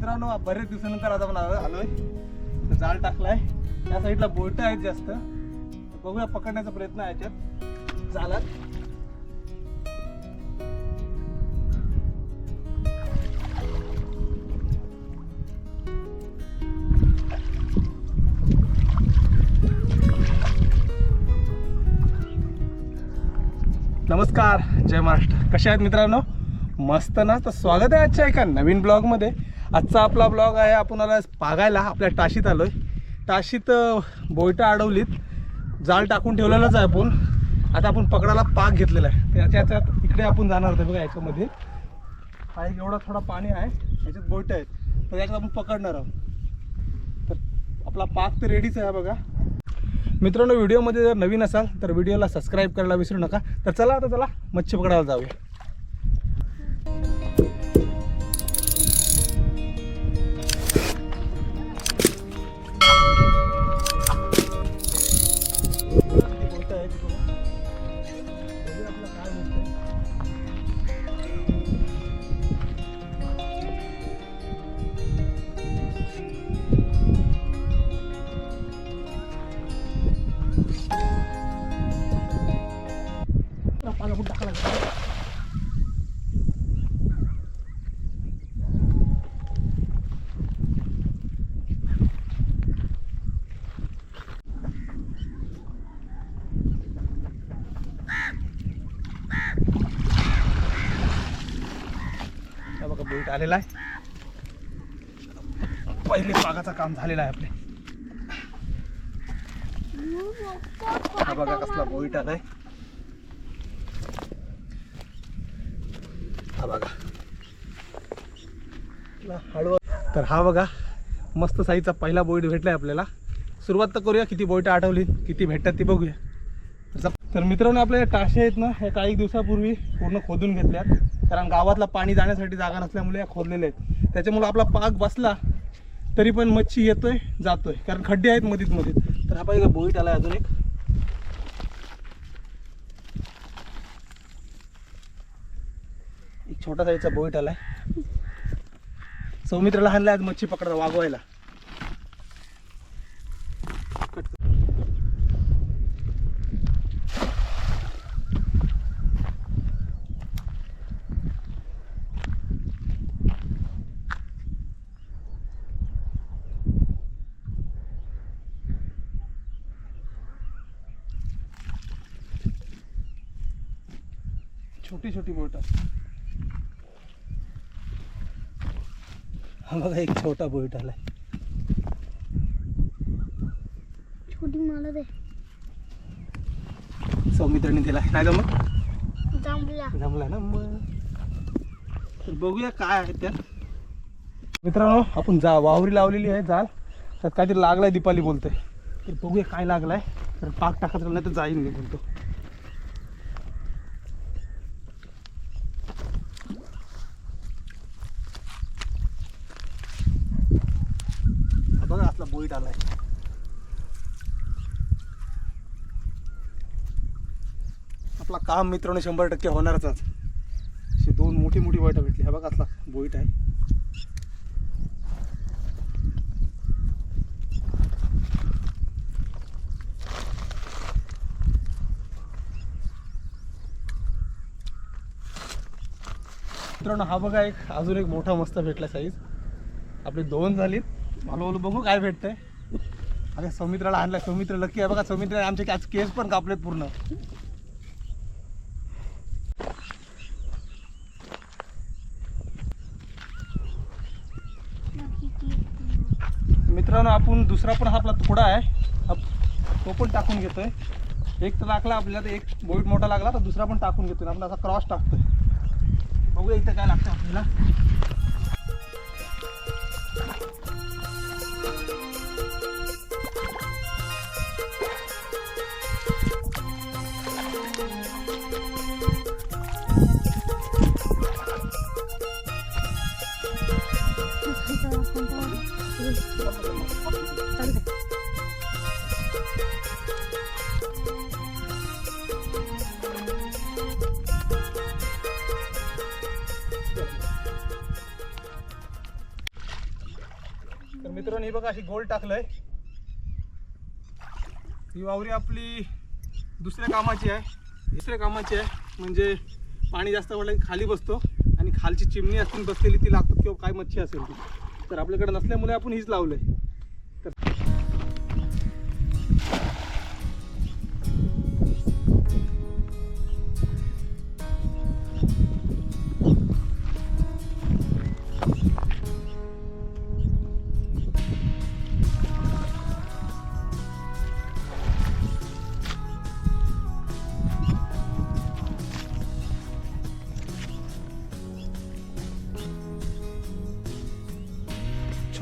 मित्रांनो बरेच दिवसानंतर आता आपण आलोय. तर जाळ टाकलाय. त्या साईडला बोट आहेत जास्त. बघूया पकडण्याचा प्रयत्न आहे याच्यात. जालात नमस्कार जय महाराष्ट्र. कसे आहेत मित्रांनो? मस्त ना? तर स्वागत आहे आजच्या एका नवीन ब्लॉगमध्ये. आजचा आपला ब्लॉग आहे आपण आला पागायला आपल्या टाशीत आलोय. टाशीत बोयटा अडवलीत. जाळ टाकून ठेवलेलंच आहे आपण. आता आपण पकडायला पाक घेतलेला आहे. त्याच्या याच्यात इकडे आपण जाणार होतो बघा याच्यामध्ये. हा एक एवढा थोडा पाणी आहे. याच्यात बोयटं आहेत. तर याच्यात आपण पकडणार आहोत. तर आपला पाक तर रेडीच आहे बघा. मित्रांनो व्हिडिओमध्ये जर नवीन असाल तर व्हिडिओला सबस्क्राईब करायला विसरू नका. तर चला आता चला मच्छी पकडायला जाऊया. बघा आलेला आहे. पहिले पागाचं काम झालेलं आहे आपले. हा बघा कसला बोईट आलाय. हा बघा. हळू तर हा बघा मस्त साईजचा पहिला बोईट भेटलाय आपल्याला. सुरुवात तर करूया किती बोईट आठवली किती भेटतात ती बघूया. तर तर मित्रांनो आपल्या टाशे आहेत ना हे काही दिवसापूर्वी पूर्ण खोदून घेतल्यात. कारण गावातला पाणी जाण्यासाठी जागा नसल्यामुळे या खोदलेले आहेत. त्याच्यामुळे आपला पाक बसला तरी पण मच्छी येतोय जातोय. कारण खड्डे आहेत मधीत मधीत. तर हा पाहिजे बोईट आला अजून एक. एक छोटा साईजचा बोईट आलाय सौमित्राला हाणलाय आज मच्छी पकडा वागवायला. छोटी छोटी बोट. हा बघा एक छोटा बोईट आलाय. छोटी मला दे सौमित्राने दिला नाही का मग जमला. जमला ना मग. तर बघूया काय आहे त्यात. मित्रांनो आपण जा वावरी लावलेली आहे जाल. त्यात काहीतरी लागलाय दीपाली बोलतोय. तर बघूया काय लागलाय. तर पाक टाकायचं नाही तर जाईल मी बोलतो हा बघा आपला काम मित्रांनो शंभर टक्के होणारच अशी दोन मोठी मोठी वाईट भेटली हा बघा असला बोईट आहे. मित्रांनो हा बघा एक अजून एक मोठा मस्त भेटला साईज आपली दोन झालीत. हळूहळू बघू काय भेटतंय. अरे सौमित्राला आणलाय सौमित्र लकी आहे बघा. सौमित्र आमचे आज केस पण कापलेत पूर्ण. मित्रांनो आपण दुसरा पण हा आपला थोडा आहे. तो पण टाकून घेतोय. एक तर लागला आपल्याला तर एक बोईट मोठा लागला तर दुसरा पण टाकून घेतोय. आपण असा क्रॉस टाकतोय. बघूया इथं काय लागतं आपल्याला. मित्रांनो बघा अशी गोल टाकलंय. ही वावरी आपली दुसऱ्या कामाची आहे. दुसऱ्या कामाची आहे म्हणजे पाणी जास्त पडलं की खाली बसतो आणि खालची चिमणी असतील बसलेली ती लागतात किंवा काय मच्छी असेल ती. तर आपल्याकडे नसल्यामुळे आपण हीच लावलंय.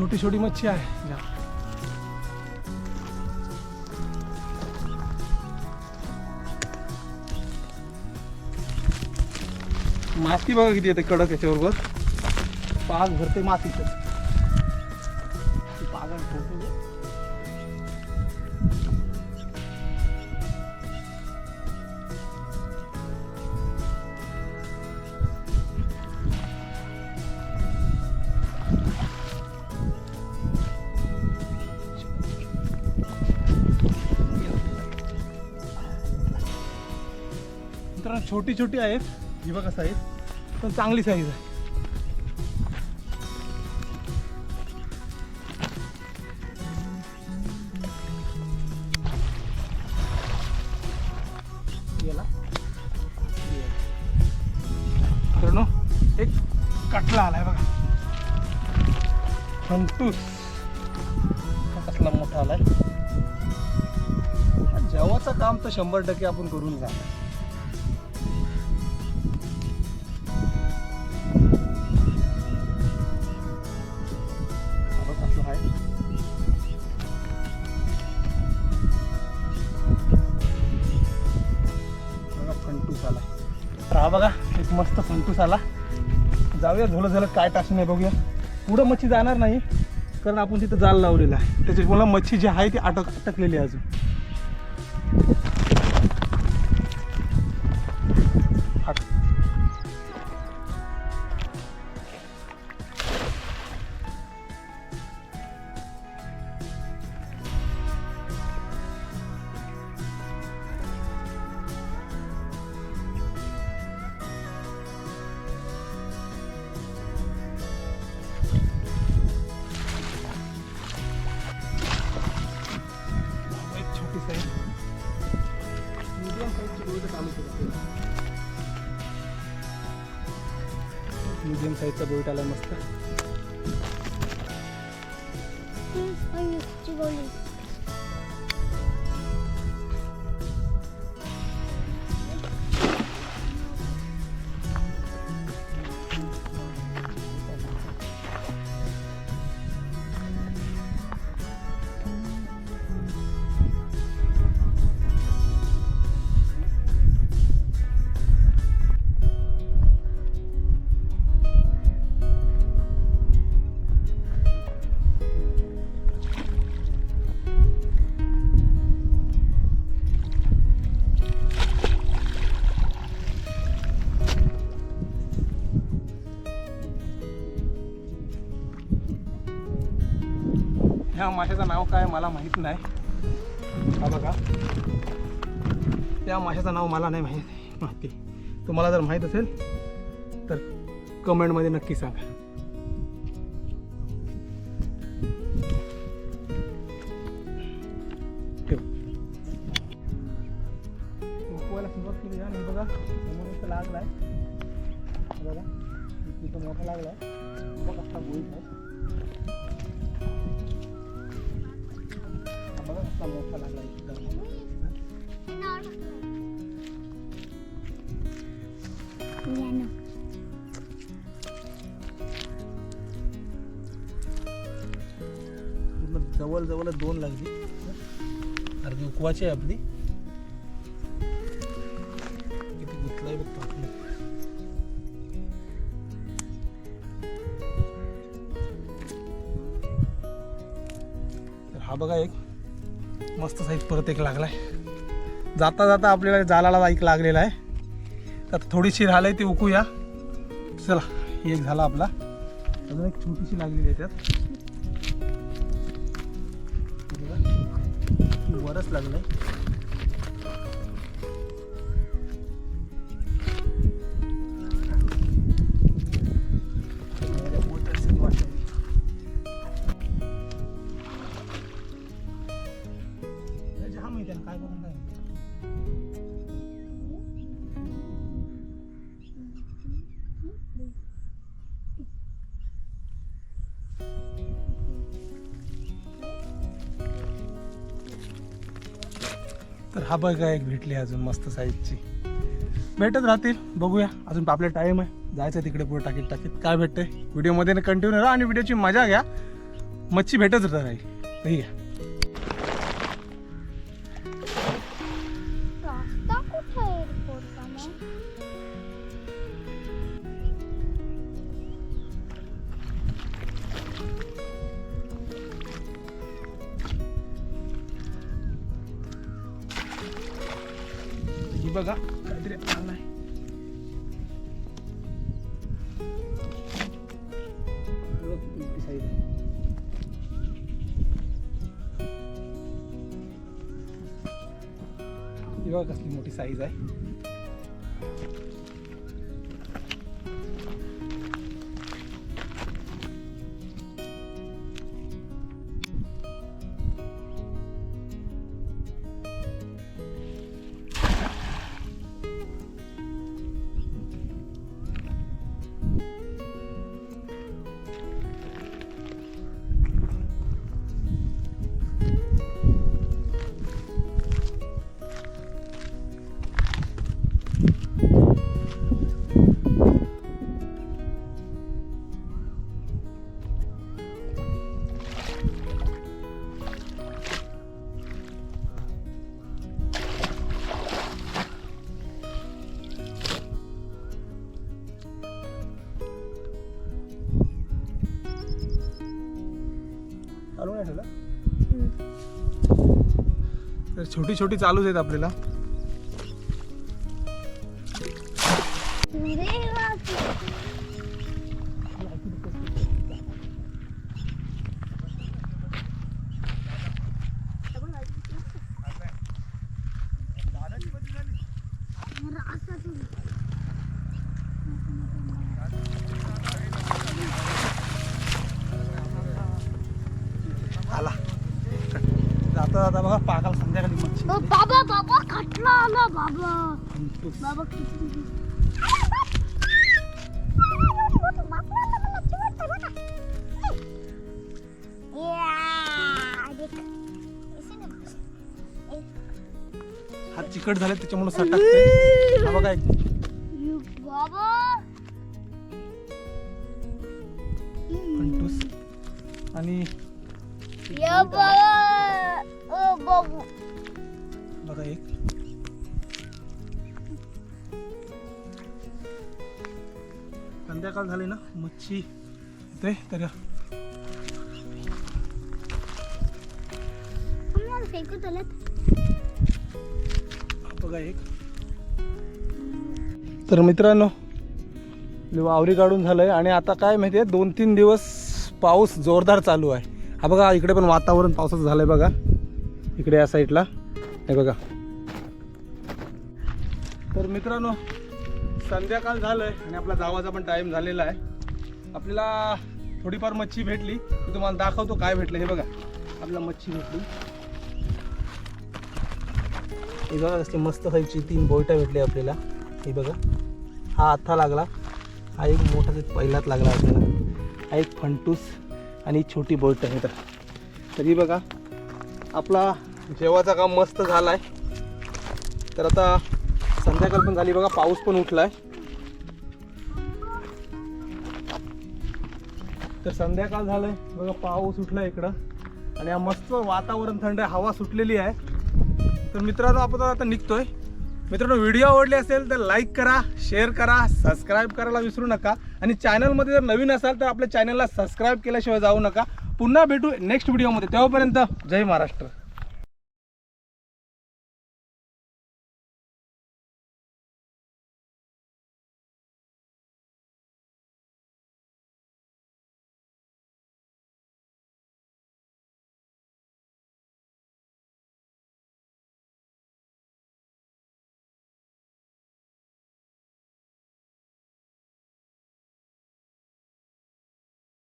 छोटी छोटी मच्छी आहे. या. माती बघा किती येते कडक याच्याबरोबर. पाग भरते मातीचं. मित्रांनो छोटी छोटी आहेत. ही बघा साईज पण चांगली साईज आहे. मित्रांनो एक कटला आलाय बघा. फंटूस हा कसला मोठा आलाय. जेवाचं काम तर शंभर टक्के आपण करून जा मस्त फंटूस आला. जाऊया झोलं झालं काय टाकून नाही बघूया. पुढं मच्छी जाणार नाही कारण आपण तिथं जाल लावलेला आहे. त्याच्यामुळे मच्छी जी आहे ती अटक अटकलेली आहे अजून. मीडियम साईजची गोळी तर मस्त. केलं मीडियम साईजचा आला मस्त त्या माशाचं नाव काय मला माहीत नाही. हा बघा. त्या माशाचं नाव मला नाही माहीत. माहिती. तुम्हाला जर माहीत असेल तर कमेंटमध्ये नक्की सांगा. बघा. लागलाय. बघा. इथं मोठा लागलाय. कसला मोठा लागलाय जवळ जवळ दोन लागली. अर्धी उकवाची आहे आपली. मस्त साईज परत एक लागलाय. जाता जाता आपल्याला जालाला बाईक लागलेला आहे. तर थोडीशी राहिलं आहे ती उकूया. चला एक झाला आपला. अजून एक छोटीशी लागलेली आहे त्यात. वरच लागलं आहे ना, काय करून काय तर हा बघा एक भेटली अजून मस्त साईजची भेटत राहतील बघूया. अजून आपला टाइम आहे. जायचं तिकडे पुढे टाकीत टाकीत. काय भेटतंय? व्हिडिओमध्ये कंटिन्यू राहा आणि व्हिडिओची मजा घ्या. मच्छी भेटत राहील. ठीक आहे. बघा कसली मोठी साईज आहे. चालू नाही ठेवलं छोटी छोटी चालूच आहेत आपल्याला. आला. जाता जाता बघा पाकाला संध्याकाळी मच्छी. बाबा बाबा खटला आला बाबा. बाबा हात चिकट झाले त्याच्यामुळे सटकते हा बघा एक. आणि बघा एक. संध्याकाळ झाली ना मच्छी. येते तर बघा एक. तर मित्रांनो वावरी काढून झालंय आणि आता काय माहितीये दोन तीन दिवस पाऊस जोरदार चालू आहे. हा बघा इकडे पण वातावरण पावसाचं झालंय बघा. इकडे या साईडला. हे बघा. तर मित्रांनो संध्याकाळ झालंय आणि आपला जावाचा पण टाईम झालेला आहे. आपल्याला थोडीफार मच्छी भेटली. मी तुम्हाला दाखवतो काय भेटलं. हे बघा. आपल्याला मच्छी भेटली. हे बघा असली मस्त साईजची तीन बोयटा भेटली आपल्याला. हे बघा. हा आत्ता लागला. हा एक मोठा पहिलाच लागला आपल्याला. हा एक फंटूस. आणि छोटी बोट आहे तर. तरी बघा आपला जेवाचा काम मस्त झाला आहे तर आता संध्याकाळ पण झाली बघा पाऊस पण उठला आहे तर संध्याकाळ झालंय बघा पाऊस उठला इकडं. आणि हा मस्त वातावरण थंड आहे हवा सुटलेली आहे. तर मित्रांनो आपण आता निघतोय. मित्रांनो व्हिडिओ आवडले असेल तर लाईक करा शेअर करा सबस्क्राईब करायला विसरू नका. आणि चॅनलमध्ये जर नवीन असाल तर आपल्या चॅनलला सबस्क्राईब केल्याशिवाय जाऊ नका. पुन्हा भेटू नेक्स्ट व्हिडिओमध्ये. तेव्हापर्यंत जय महाराष्ट्र.